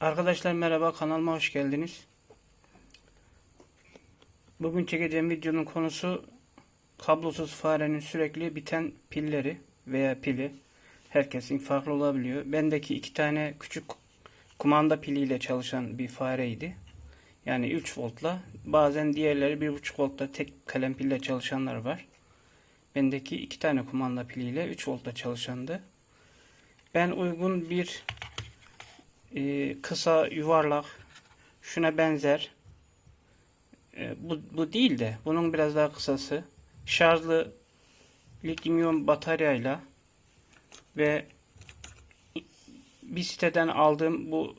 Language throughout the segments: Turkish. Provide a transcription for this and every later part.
Arkadaşlar merhaba kanalıma hoş geldiniz. Bugün çekeceğim videonun konusu kablosuz farenin sürekli biten pilleri veya pili. Herkesin farklı olabiliyor. Bendeki iki tane küçük kumanda piliyle çalışan bir fareydi. Yani 3 voltla. Bazen diğerleri 1.5 voltta tek kalem pille çalışanlar var. Bendeki iki tane kumanda piliyle 3 voltta çalışandı. Ben uygun bir e, kısa yuvarlak şuna benzer. E, bu, bu değil de bunun biraz daha kısası. Şarjlı lityum bataryayla ve bir siteden aldığım bu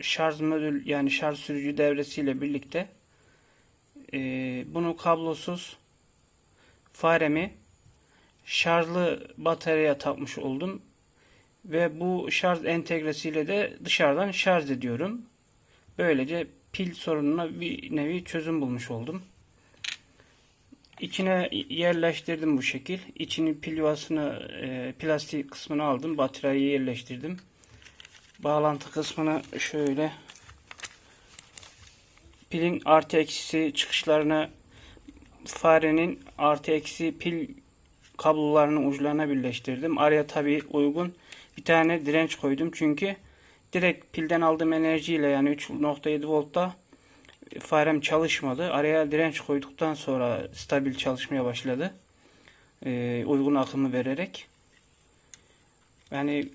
şarj modül yani şarj sürücü devresiyle birlikte e, bunu kablosuz faremi şarjlı bataryaya takmış oldum ve bu şarj entegresiyle de dışarıdan şarj ediyorum. Böylece pil sorununa bir nevi çözüm bulmuş oldum. İçine yerleştirdim bu şekil. İçinin pil yuvasını, e, plastik kısmını aldım. Bataryayı yerleştirdim. Bağlantı kısmını şöyle pilin artı eksisi çıkışlarını farenin artı eksi pil kablolarının uçlarına birleştirdim. Araya tabi uygun bir tane direnç koydum. Çünkü direkt pilden aldığım enerjiyle yani 3.7 voltta farem çalışmadı. Araya direnç koyduktan sonra stabil çalışmaya başladı. Ee, uygun akımı vererek. Yani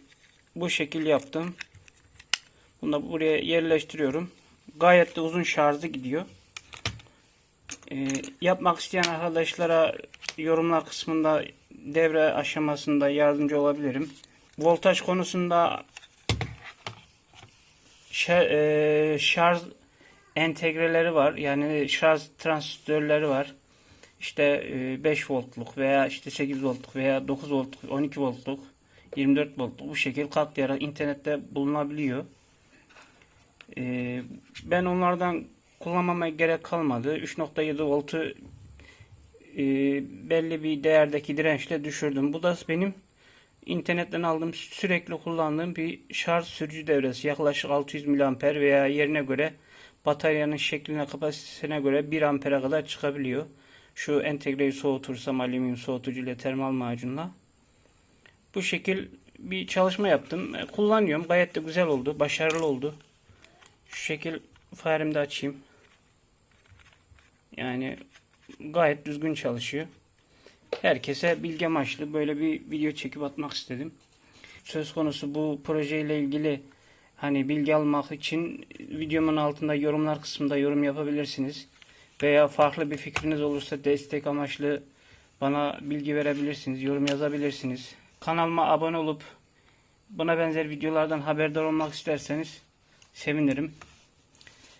bu şekil yaptım. Bunu da buraya yerleştiriyorum. Gayet de uzun şarjı gidiyor. Ee, yapmak isteyen arkadaşlara yorumlar kısmında devre aşamasında yardımcı olabilirim. Voltaj konusunda e, şarj entegreleri var. Yani şarj transistörleri var. İşte 5 voltluk veya işte 8 voltluk veya 9 voltluk, 12 voltluk, 24 voltluk bu şekilde katlayarak internette bulunabiliyor. E, ben onlardan kullanmama gerek kalmadı. 3.7 voltu e, belli bir değerdeki dirençle düşürdüm. Bu da benim internetten aldığım sürekli kullandığım bir şarj sürücü devresi. Yaklaşık 600 mAh veya yerine göre bataryanın şekline kapasitesine göre 1 ampere kadar çıkabiliyor. Şu entegreyi soğutursam alüminyum soğutucu ile termal macunla. Bu şekil bir çalışma yaptım. E, kullanıyorum. Gayet de güzel oldu. Başarılı oldu. Şu şekil faremi de açayım. Yani gayet düzgün çalışıyor. Herkese bilgi amaçlı böyle bir video çekip atmak istedim. Söz konusu bu projeyle ilgili hani bilgi almak için videomun altında yorumlar kısmında yorum yapabilirsiniz. Veya farklı bir fikriniz olursa destek amaçlı bana bilgi verebilirsiniz, yorum yazabilirsiniz. Kanalıma abone olup buna benzer videolardan haberdar olmak isterseniz sevinirim.